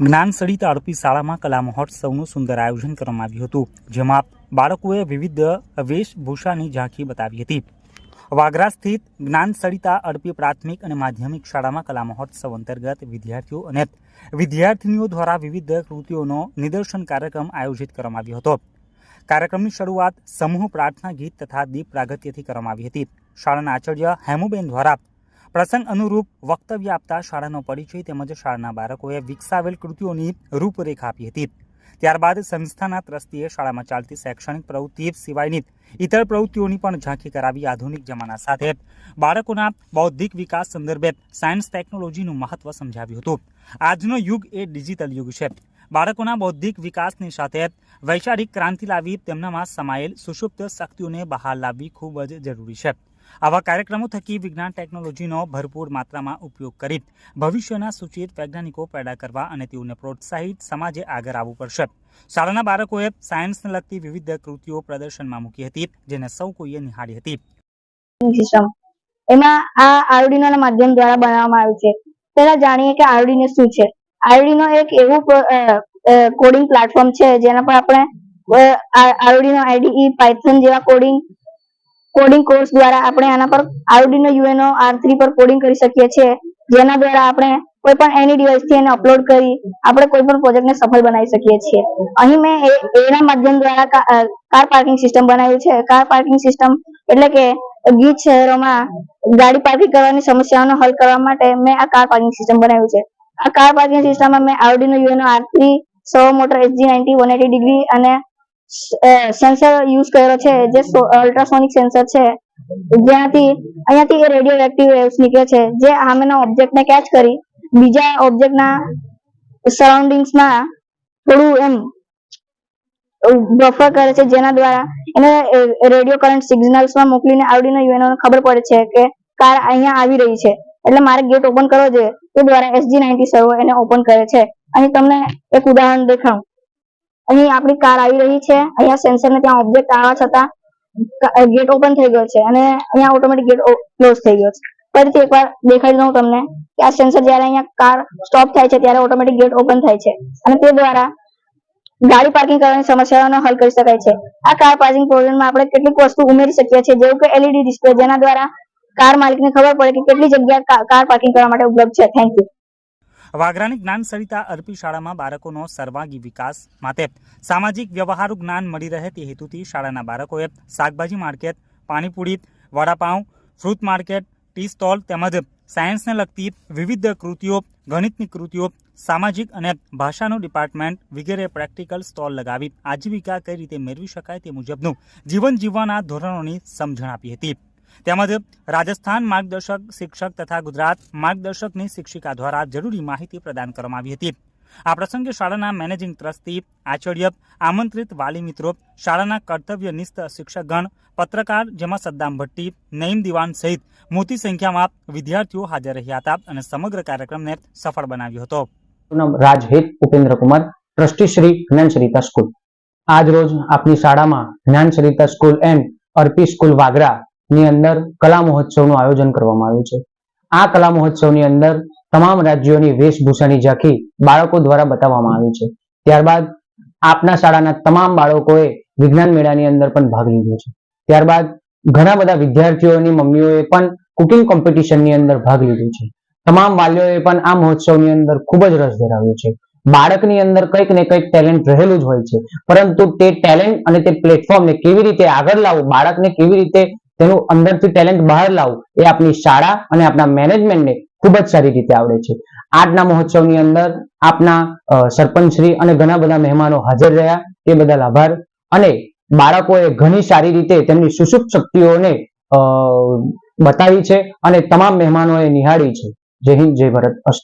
જ્ઞાનસળી આરોપી શાળામાં કલા મહોત્સવનું સુંદર આયોજન કરવામાં આવ્યું હતું, જેમાં બાળકોએ વિવિધ વેશભૂષાની ઝાંખી બતાવી હતી. વાગરા સ્થિત જ્ઞાન જ્ઞાનસળિતા અડપી પ્રાથમિક અને માધ્યમિક શાળામાં કલા મહોત્સવ અંતર્ગત વિદ્યાર્થીઓ અને વિદ્યાર્થીનીઓ દ્વારા વિવિધ કૃતિઓનો નિદર્શન કાર્યક્રમ આયોજિત કરવામાં આવ્યો હતો. કાર્યક્રમની શરૂઆત સમૂહ પ્રાર્થના ગીત તથા દીપ પ્રાગત્યથી કરવામાં આવી હતી. શાળાના આચાર્ય હેમુબેન દ્વારા પ્રસંગ અનુરૂપ વક્તવ્ય આપતા શાળાનો પરિચય તેમજ શાળાના બાળકોએ વિકસાવેલ કૃતિઓની રૂપરેખા આપી હતી. ત્યારબાદ સંસ્થાના ટ્રસ્ટીએ શાળામાં ચાલતી શૈક્ષણિક પ્રવૃત્તિ સિવાયની ઇતર પ્રવૃત્તિઓની પણ ઝાંખી કરાવી આધુનિક જમાના સાથે બાળકોના બૌદ્ધિક વિકાસ સંદર્ભે સાયન્સ ટેકનોલોજીનું મહત્વ સમજાવ્યું હતું. આજનો યુગ એ ડિજિટલ યુગ છે. બાળકોના બૌદ્ધિક વિકાસની સાથે વૈચારિક ક્રાંતિ લાવી તેમનામાં સમાયેલ સુષુપ્ત શક્તિઓને બહાર લાવવી ખૂબ જ જરૂરી છે. આવા કાર્યક્રમો થકી વિજ્ઞાન ટેકનોલોજીનો ભરપૂર માત્રામાં ઉપયોગ કરી ભવિષ્યના સૂચિત વૈજ્ઞાનિકો પેદા કરવા અને તેઓને પ્રોત્સાહિત સમાજે આગળ આવવું પડશે. શાળાના બાળકોએ સાયન્સને લગતી વિવિધ કૃતિઓ પ્રદર્શનમાં મૂકી હતી, જેને સૌ કોઈએ નિહાળી હતી. એમાં આ આયોડિનો માધ્યમ દ્વારા બનાવવામાં આવ્યું છે. પહેલા જાણીએ કે આયોડિનો શું છે? આયોડિનો એક એવું કોડિંગ પ્લેટફોર્મ છે, જેના પર આપણે આયોડિનો આઈડીઈ પાયથન જેવા કોડિંગ કોડિંગ કોર્સ દ્વારા આપણે આના પર આયોડિનો યુએનઓ આર થ્રી પર કોડિંગ કરી શકીએ છીએ. જેના દ્વારા આપણે કોઈ પણ એની ડિવાઇસથી એને અપલોડ કરી આપણે કોઈ પણ પ્રોજેક્ટને સફળ બનાવી શકીએ છીએ. અહીં મેં એના માધ્યમ દ્વારા કાર પાર્કિંગ સિસ્ટમ બનાવ્યું છે. કાર પાર્કિંગ સિસ્ટમ એટલે કે ગીત શહેરોમાં ગાડી પાર્કિંગ કરવાની સમસ્યાઓનો હલ કરવા માટે મેં આ કાર પાર્કિંગ સિસ્ટમ બનાવ્યું છે. આ કાર પાર્કિંગ સિસ્ટમમાં મેં આરડીનો UNO R three, servo motor SG ninety one eighty degree અને સેન્સર યુઝ કર્યો છે, જે અલ્ટ્રાસોનિક સેન્સર છે. જ્યાંથી, અહીંયાથી એ રેડિયો એક્ટિવ વેવ્સ નીકળે છે. જે સામેના ઓબ્જેક્ટને કેચ કરી, બીજા ઓબ્જેક્ટના સરાઉન્ડિંગ્સમાં થોડું એમ બફર કરે છે, જેના દ્વારા એને રેડિયો કરંટ સિગ્નલ્સમાં મોકલીને આયોડિનો યુએનઓ ખબર પડે છે કે કાર અહીંયા આવી રહી છે. એટલે મારે ગેટ ઓપન કરવો જોઈએ. તે દ્વારા એસજી નાઇન્ટી સર્વો એને ઓપન કરે છે. અહીં તમને એક ઉદાહરણ દેખાડું અહીં આપણી કાર આવી રહી છે. અહીંયા સેન્સર ને ત્યાં ઓબ્જેક્ટ આવવા છતાં ગેટ ઓપન થઈ ગયો છે અને અહીંયા ઓટોમેટિક ગેટ ક્લોઝ થઈ ગયો છે. ફરીથી એકવાર દેખાડી દઉં તમને કે આ સેન્સર જ્યારે અહીંયા કાર સ્ટોપ થાય છે ત્યારે ઓટોમેટિક ગેટ ઓપન થાય છે અને તે દ્વારા ગાડી પાર્કિંગ કરવાની સમસ્યાઓનો હલ કરી શકાય છે. આ કાર પાર્કિંગ પ્રોબ્લેમમાં આપણે કેટલીક વસ્તુ ઉમેરી શકીએ છીએ જેવું કે એલઈડી ડિસ્પ્લે જેના દ્વારા કાર માલિકને ખબર પડે કે કેટલી જગ્યા કાર પાર્કિંગ કરવા માટે ઉપલબ્ધ છે. થેન્ક યુ વાગરાની જ્ઞાન સરિતા અર્પી શાળામાં બાળકોનો સર્વાંગી વિકાસ માટે સામાજિક વ્યવહારુ જ્ઞાન મળી રહે તે હેતુથી શાળાના બાળકોએ શાકભાજી market, pani puri, vada pav, fruit market, tea stall તેમજ સાયન્સને લગતી વિવિધ કૃતિઓ, ગણિતની કૃતિઓ, સામાજિક અને ભાષાનું ડિપાર્ટમેન્ટ વગેરે પ્રેક્ટિકલ સ્ટોલ લગાવી આજીવિકા કઈ રીતે મેળવી શકાય તે મુજબનું જીવન જીવવાના ધોરણોની સમજણ આપી હતી. તેમજ રાજસ્થાન માર્ગદર્શક, શિક્ષક તથા ગુજરાત માર્ગદર્શકની શિક્ષિકા દ્વારા જરૂરી માહિતી પ્રદાન કરવામાં આવી હતી. આ પ્રસંગે શાળાના મેનેજિંગ ટ્રસ્ટી, આચાર્ય, આમંત્રિત વાલી મિત્રો, શાળાના કર્તવ્યનિષ્ઠ શિક્ષકગણ, પત્રકાર જેમાં સદ્દામ ભટ્ટી, નઈમ દિવાન સહિત મોટી સંખ્યામાં વિદ્યાર્થીઓ હાજર રહ્યા હતા અને સમગ્ર કાર્યક્રમને સફળ બનાવ્યો હતો. Rajhit Upendra Kumar trustee Shri Gyan school. આજ રોજ આપની શાળામાં Gyan Sarita school and Arpi school Vagra ની અંદર કલા મહોત્સવનું આયોજન કરવામાં આવ્યું છે. આ કલા મહોત્સવની અંદર તમામ રાજ્યોની વેશભૂષાની ઝાંખી બાળકો દ્વારા બતાવવામાં આવી છે. ત્યારબાદ આપના શાળાના તમામ બાળકોએ વિજ્ઞાન મેળાની અંદર પણ ભાગ લીધો છે. ત્યારબાદ ઘણા બધા વિદ્યાર્થીઓની મમ્મીઓએ પણ કુકિંગ કોમ્પિટિશનની અંદર ભાગ લીધો છે. તમામ વાલીઓએ પણ આ મહોત્સવની અંદર ખૂબ જ રસ ધરાવ્યો છે. બાળકની અંદર કંઈક ને કંઈક ટેલેન્ટ રહેલું જ હોય છે. પરંતુ તે ટેલેન્ટ અને તે પ્લેટફોર્મને કેવી રીતે આગળ લાવવું, બાળકને કેવી રીતે તેનું અંદરથી ટેલેન્ટ બહાર લાવવું એ આપણી શાળા અને આપણા મેનેજમેન્ટને ખૂબ જ સારી રીતે આવડે છે. આજના મહોત્સવની અંદર આપના સરપંચશ્રી અને ઘણા બધા મહેમાનો હાજર રહ્યા, તે બદલ આભાર. અને બાળકોએ ઘણી સારી રીતે તેમની સુષુપ્ત શક્તિઓને બતાવી છે અને તમામ મહેમાનોએ નિહાળી છે. જય હિન્દ, જય ભારત. અસ્તુ